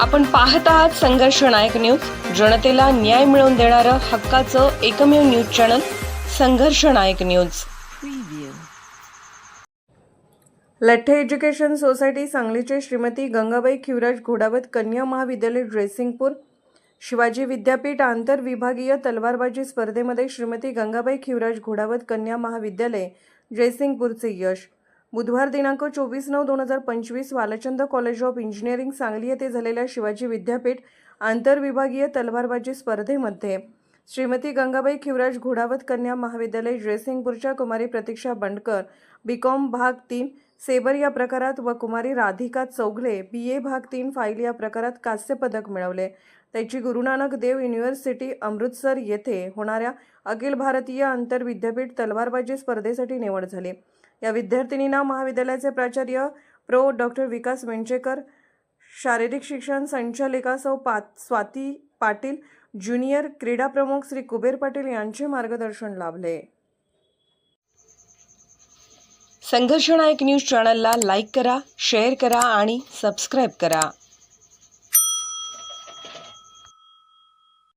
आपण पाहत आहात संघर्ष नायक न्यूज. जनतेला न्याय मिळवून देणारं हक्काचं एकमेव news channel Sangharsh Nayak news. Latthe education society सांगलीचे श्रीमती गंगाबाई खिवराज घोडावत कन्या महाविद्यालय ड्रेसिंगपूर. शिवाजी विद्यापीठ आंतरविभागीय तलवारबाजी स्पर्धेमध्ये श्रीमती गंगाबाई खिवराज घोडावत कन्या महाविद्यालय ड्रेसिंगपूरचे यश. बुधवार दिनांक चोवीस नऊ दोन हजार पंचवीस Walchand college of engineering Sangli येथे झालेल्या शिवाजी विद्यापीठ आंतरविभागीय तलवारबाजी स्पर्धेमध्ये श्रीमती गंगाबाई खिवराज घोडावत कन्या महाविद्यालय जयसिंगपूरच्या कुमारी प्रतीक्षा बंडकर बीकॉम भाग तीन सेबर या प्रकारात व कुमारी राधिका चौगले बी ए भाग तीन फाईल या प्रकारात कांस्य पदक मिळवले. त्याची गुरुनानक देव युनिव्हर्सिटी अमृतसर येथे होणाऱ्या अखिल भारतीय आंतरविद्यापीठ तलवारबाजी स्पर्धेसाठी निवड झाली. या विद्यार्थिनींना महाविद्यालयाचे प्राचार्य प्रो. डॉक्टर विकास वेंचेकर शारीरिक शिक्षण संचालिका सौ पा स्वाती पाटील ज्युनियर क्रीडा प्रमुख श्री कुबेर पाटील यांचे मार्गदर्शन लाभले. संघर्ष नायक न्यूज चॅनलला लाईक करा शेअर करा आणि सबस्क्राईब करा.